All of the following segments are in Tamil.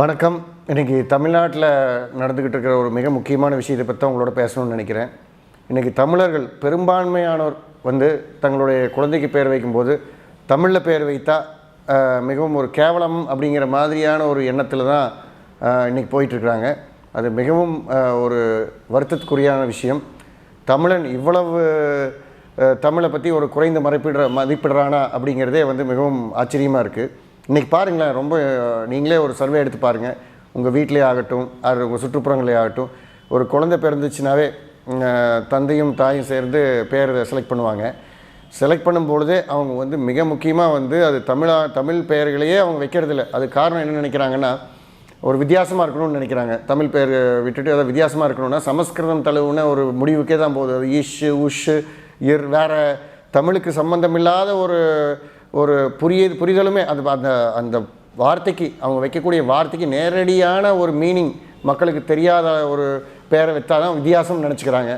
வணக்கம். இன்றைக்கி தமிழ்நாட்டில் நடந்துக்கிட்டு இருக்கிற ஒரு மிக முக்கியமான விஷயத்தை பற்றி உங்களோட பேசணும்னு நினைக்கிறேன். இன்றைக்கி தமிழர்கள் பெரும்பான்மையானோர் வந்து தங்களுடைய குழந்தைக்கு பேர் வைக்கும்போது தமிழில் பேர் வைத்தா மிகவும் ஒரு கேவலம் அப்படிங்கிற மாதிரியான ஒரு எண்ணத்தில் தான் இன்றைக்கி இன்னைக்கு போயிட்டுருக்குறாங்க அது மிகவும் ஒரு வருத்தத்துக்குரியான விஷயம். தமிழன் இவ்வளவு தமிழை பற்றி ஒரு குறைந்த மதிப்பிடுற மதிப்பிடுறானா அப்படிங்கிறதே வந்து மிகவும் ஆச்சரியமாக இருக்குது இன்றைக்கி பாருங்களேன் ரொம்ப நீங்களே ஒரு சர்வே எடுத்து பாருங்கள் உங்கள் வீட்டிலே ஆகட்டும் அது உங்கள் சுற்றுப்புறங்களே ஆகட்டும் ஒரு குழந்தை பிறந்துச்சுனாவே தந்தையும் தாயும் சேர்ந்து பேர் செலக்ட் பண்ணுவாங்க. செலக்ட் பண்ணும்பொழுதே அவங்க வந்து மிக முக்கியமாக வந்து அது தமிழா தமிழ் பெயர்களையே அவங்க வைக்கிறதில்ல. அது காரணம் என்ன நினைக்கிறாங்கன்னா ஒரு வித்தியாசமாக இருக்கணும்னு நினைக்கிறாங்க. தமிழ் பேர் விட்டுட்டு அதை வித்தியாசமாக இருக்கணும்னா சமஸ்கிருதம் தழுவுன ஒரு முடிவுக்கே தான் போகுது. அது ஈஷ் உஷ் இர் வேறு. தமிழுக்கு சம்மந்தமில்லாத ஒரு ஒரு புரிய புரிதலுமே அது அந்த அந்த வார்த்தைக்கு அவங்க வைக்கக்கூடிய வார்த்தைக்கு நேரடியான ஒரு மீனிங் மக்களுக்கு தெரியாத ஒரு பேரை வைத்தால் தான் வித்தியாசம் நினச்சிக்கிறாங்க.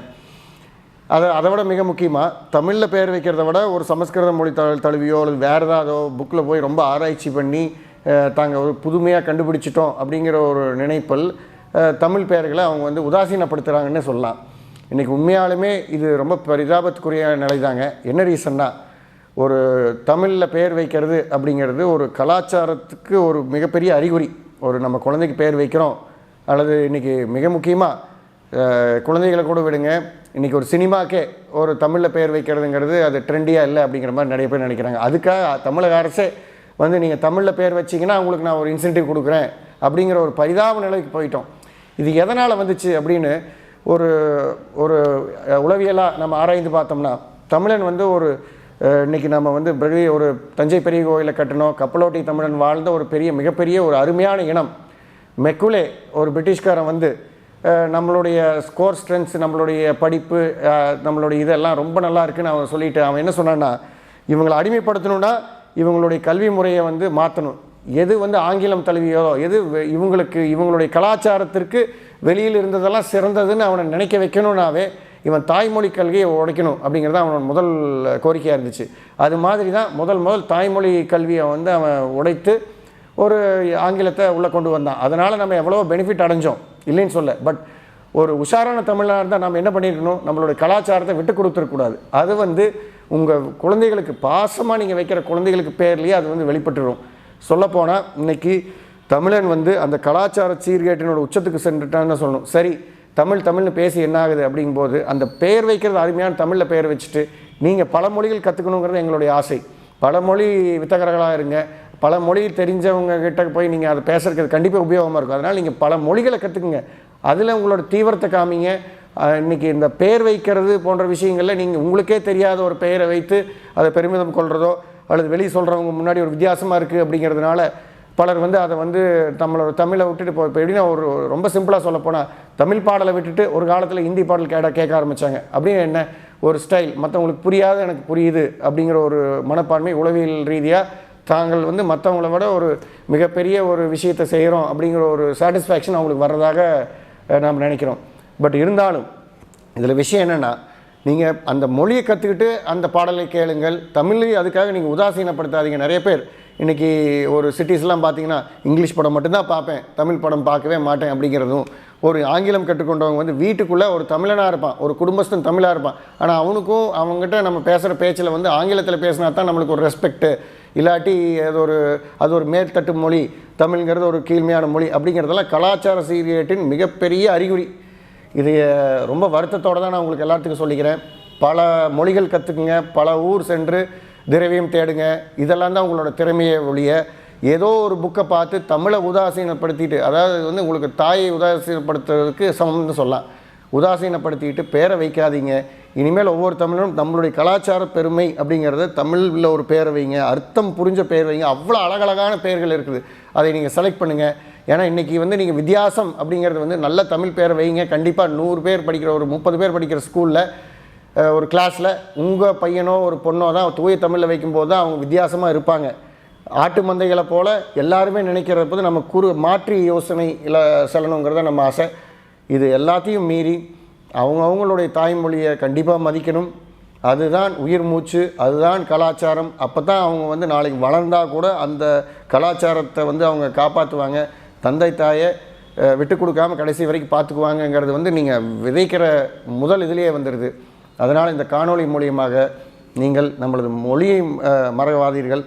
அதை அதை விட மிக முக்கியமாக தமிழில் பேர் வைக்கிறத விட ஒரு சமஸ்கிருத மொழி த தழுவியோ அல்லது வேறு ஏதாவதோ புக்கில் போய் ரொம்ப ஆராய்ச்சி பண்ணி தாங்கள் ஒரு புதுமையாக கண்டுபிடிச்சிட்டோம் அப்படிங்கிற ஒரு நினைப்பில் தமிழ் பெயர்களை அவங்க வந்து உதாசீனப்படுத்துகிறாங்கன்னு சொல்லலாம். இன்றைக்கி உண்மையாலுமே இது ரொம்ப பரிதாபத்துக்குரிய நிலைதாங்க. என்ன ரீசன்னா ஒரு தமிழில் பெயர் வைக்கிறது அப்படிங்கிறது ஒரு கலாச்சாரத்துக்கு ஒரு மிகப்பெரிய அறிகுறி. ஒரு நம்ம குழந்தைக்கு பேர் வைக்கிறோம். அல்லது இன்றைக்கி மிக முக்கியமாக குழந்தைகளை கூட விடுங்க. இன்றைக்கி ஒரு சினிமாக்கே ஒரு தமிழில் பெயர் வைக்கிறதுங்கிறது அது ட்ரெண்டியாக இல்லை அப்படிங்கிற மாதிரி நிறைய பேர் நினைக்கிறாங்க. அதுக்காக தமிழக அரசே வந்து நீங்கள் தமிழில் பேர் வச்சிங்கன்னா உங்களுக்கு நான் ஒரு இன்சென்டிவ் கொடுக்குறேன் அப்படிங்கிற ஒரு பரிதாப நிலைக்கு போயிட்டோம். இது எதனால் வந்துச்சு அப்படின்னு ஒரு ஒரு உளவியலாக நம்ம ஆராய்ந்து பார்த்தோம்னா தமிழன் வந்து ஒரு இன்றைக்கி இன்னைக்கு நம்ம வந்து பெரிய ஒரு தஞ்சை பெரிய கோயிலை கட்டணும் கப்பலோட்டி தமிழன் வாழ்ந்த ஒரு பெரிய மிகப்பெரிய ஒரு அருமையான இனம். மெக்குலே ஒரு பிரிட்டிஷ்காரன் வந்து நம்மளுடைய ஸ்கோர் ஸ்ட்ரென்த்ஸ் நம்மளுடைய படிப்பு நம்மளுடைய இதெல்லாம் ரொம்ப நல்லா இருக்குன்னு அவன் சொல்லிட்டு அவன் என்ன சொன்னான்னா இவங்களை அடிமைப்படுத்தணும்னா இவங்களுடைய கல்வி முறையை வந்து மாற்றணும் எது வந்து ஆங்கிலம் தழுவியோ எது வெ- இவங்களுக்கு இவங்களுடைய கலாச்சாரத்திற்கு வெளியில் இருந்ததெல்லாம் சிறந்ததுன்னு அவனை நினைக்க வைக்கணும்னாவே இவன் தாய்மொழி கல்வியை உடைக்கணும் அப்படிங்கிறது அவனோட முதல் கோரிக்கையாக இருந்துச்சு. அது மாதிரி தான் முதல் முதல் தாய்மொழி கல்வியை வந்து அவன் உடைத்து ஒரு ஆங்கிலத்தை உள்ளே கொண்டு வந்தான். அதனால் நம்ம எவ்வளோ பெனிஃபிட் அடைஞ்சோம். இல்லைன்னு சொல்ல. பட் ஒரு உஷாரான தமிழாக இருந்தால் நம்ம என்ன பண்ணியிருக்கணும் நம்மளோட கலாச்சாரத்தை விட்டு கொடுத்துருக்கூடாது அது வந்து உங்கள் குழந்தைகளுக்கு பாசமாக நீங்கள் வைக்கிற குழந்தைகளுக்கு பேர்லேயே அது வந்து வெளிப்பட்டுரும். சொல்லப்போனால் இன்னைக்கு தமிழன் வந்து அந்த கலாச்சார சீர்கேட்டினோட உச்சத்துக்கு சென்றுட்டான்னு சொல்லணும். சரி தமிழ் தமிழ்னு பேசி என்ன ஆகுது அப்படிங்கும்போது அந்த பெயர் வைக்கிறது அருமையான தமிழில் பெயர் வச்சுட்டு நீங்கள் பல மொழிகள் கற்றுக்கணுங்கிறது எங்களுடைய ஆசை. பல மொழி வித்தகர்களாக இருங்க. பல மொழி தெரிஞ்சவங்க கிட்ட போய் நீங்கள் அதை பேசுறதுக்கு கண்டிப்பாக உபயோகமாக இருக்கும். அதனால் நீங்கள் பல மொழிகளை கற்றுக்குங்க அதில் உங்களோட தீவிரத்தை காமிங்க. இன்றைக்கி இன்னைக்கு இந்த பெயர் வைக்கிறது போன்ற விஷயங்களில் நீங்கள் உங்களுக்கே தெரியாத ஒரு பெயரை வைத்து அதை பெருமிதம் கொள்கிறதோ அல்லது வெளியே சொல்கிறவங்க முன்னாடி ஒரு வித்தியாசமாக இருக்குது அப்படிங்கிறதுனால பலர் வந்து அதை வந்து நம்மளோட தமிழை விட்டுட்டு இப்போ இப்போ எப்படின்னா ஒரு ரொம்ப சிம்பிளாக சொல்ல போனால் தமிழ் பாடலை விட்டுட்டு ஒரு காலத்தில் ஹிந்தி பாடல் கேட கேட்க ஆரம்பித்தாங்க அப்படின்னு என்ன? ஒரு ஸ்டைல் மற்றவங்களுக்கு புரியாத எனக்கு புரியுது அப்படிங்கிற ஒரு மனப்பான்மை உளவியல் ரீதியாக தாங்கள் வந்து மற்றவங்கள விட ஒரு மிகப்பெரிய ஒரு விஷயத்தை செய்கிறோம் அப்படிங்கிற ஒரு சாட்டிஸ்ஃபேக்ஷன் அவங்களுக்கு வர்றதாக நாம் நினைக்கிறோம். பட் இருந்தாலும் இதில் விஷயம் என்னென்னா நீங்கள் அந்த மொழியை கற்றுக்கிட்டு அந்த பாடலை கேளுங்கள். தமிழை அதுக்காக நீங்கள் உதாசீனப்படுத்தாதீங்க நிறைய பேர். இன்றைக்கி ஒரு சிட்டிஸ்லாம் பார்த்தீங்கன்னா இங்கிலீஷ் படம் மட்டும்தான் பார்ப்பேன். தமிழ் படம் பார்க்கவே மாட்டேன் அப்படிங்கிறதும். ஒரு ஆங்கிலம் கற்றுக்கொண்டவங்க வந்து வீட்டுக்குள்ளே ஒரு தமிழனாக இருப்பான். ஒரு குடும்பஸ்தன் தமிழாக இருப்பான். ஆனால் அவனுக்கும் அவங்ககிட்ட நம்ம பேசுகிற பேச்சில் வந்து ஆங்கிலத்தில் பேசினா தான் நம்மளுக்கு ஒரு ரெஸ்பெக்ட்டு இல்லாட்டி அது ஒரு அது ஒரு மேற்தட்டு மொழி தமிழ்ங்கிறது ஒரு கீழ்மையான மொழி அப்படிங்கிறதெல்லாம் கலாச்சார சீரியட்டின் மிகப்பெரிய அறிகுறி. இது ரொம்ப வருத்தத்தோடு தான் நான் உங்களுக்கு எல்லாத்துக்கும் சொல்லிக்கிறேன். பல மொழிகள் கற்றுக்குங்க பல ஊர் சென்று திரவியம் தேடுங்க. இதெல்லாம் தான் உங்களோட திறமையை ஒழிய ஏதோ ஒரு புக்கை பார்த்து தமிழை உதாசீனப்படுத்திட்டு அதாவது வந்து உங்களுக்கு தாயை உதாசீனப்படுத்துறதுக்கு சமம்னு சொல்லலாம். உதாசீனப்படுத்திட்டு பேரை வைக்காதீங்க. இனிமேல் ஒவ்வொரு தமிழரும் நம்மளுடைய கலாச்சார பெருமை அப்படிங்கிறத தமிழில் ஒரு பேரை வைங்க. அர்த்தம் புரிஞ்ச பேர் வைங்க. அவ்வளோ அழகழகான பெயர்கள் இருக்குது. அதை நீங்கள் செலக்ட் பண்ணுங்கள் ஏன்னா இன்றைக்கி வந்து நீங்கள் வித்தியாசம் அப்படிங்கிறது வந்து நல்ல தமிழ் பேரை வைங்க. கண்டிப்பாக நூறு பேர் படிக்கிற ஒரு முப்பது பேர் படிக்கிற ஸ்கூலில் ஒரு கிளாஸில் உங்கள் பையனோ ஒரு பொண்ணோ தான் தூய தமிழில் வைக்கும்போது தான் அவங்க வித்தியாசமாக இருப்பாங்க. ஆட்டு மந்தைகளை போல் எல்லாருமே நினைக்கிற போது நம்ம குறு மாற்றி யோசனை இல்லை செல்லணுங்கிறத நம்ம ஆசை. இது எல்லாத்தையும் மீறி அவங்க அவங்களுடைய தாய்மொழியை கண்டிப்பாக மதிக்கணும். அதுதான் உயிர் மூச்சு அதுதான் கலாச்சாரம். அப்போ தான் அவங்க வந்து நாளைக்கு வளர்ந்தால் கூட அந்த கலாச்சாரத்தை வந்து அவங்க காப்பாற்றுவாங்க தந்தை தாயை விட்டு கொடுக்காம கடைசி வரைக்கும் பார்த்துக்குவாங்கங்கிறது வந்து நீங்கள் விதைக்கிற முதல் இதிலேயே வந்துடுது அதனால் இந்த காணொளி மூலியமாக நீங்கள் நம்மளது மொழியை மறவாதீர்கள்.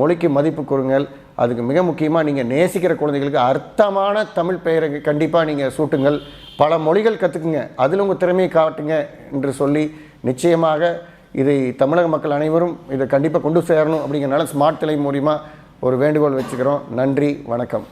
மொழிக்கு மதிப்பு கொடுங்கள். அதுக்கு மிக முக்கியமாக நீங்கள் நேசிக்கிற குழந்தைகளுக்கு அர்த்தமான தமிழ் பெயரை கண்டிப்பாக நீங்கள் சூட்டுங்கள். பல மொழிகள் கற்றுக்குங்க அதில் உங்கள் திறமையை காட்டுங்க என்று சொல்லி நிச்சயமாக இதை தமிழக மக்கள் அனைவரும் இதை கண்டிப்பாக கொண்டு சேரணும் அப்படிங்கிறனால ஸ்மார்ட் தலை மூலிமா ஒரு வேண்டுகோள் வச்சுக்கிறோம். நன்றி வணக்கம்.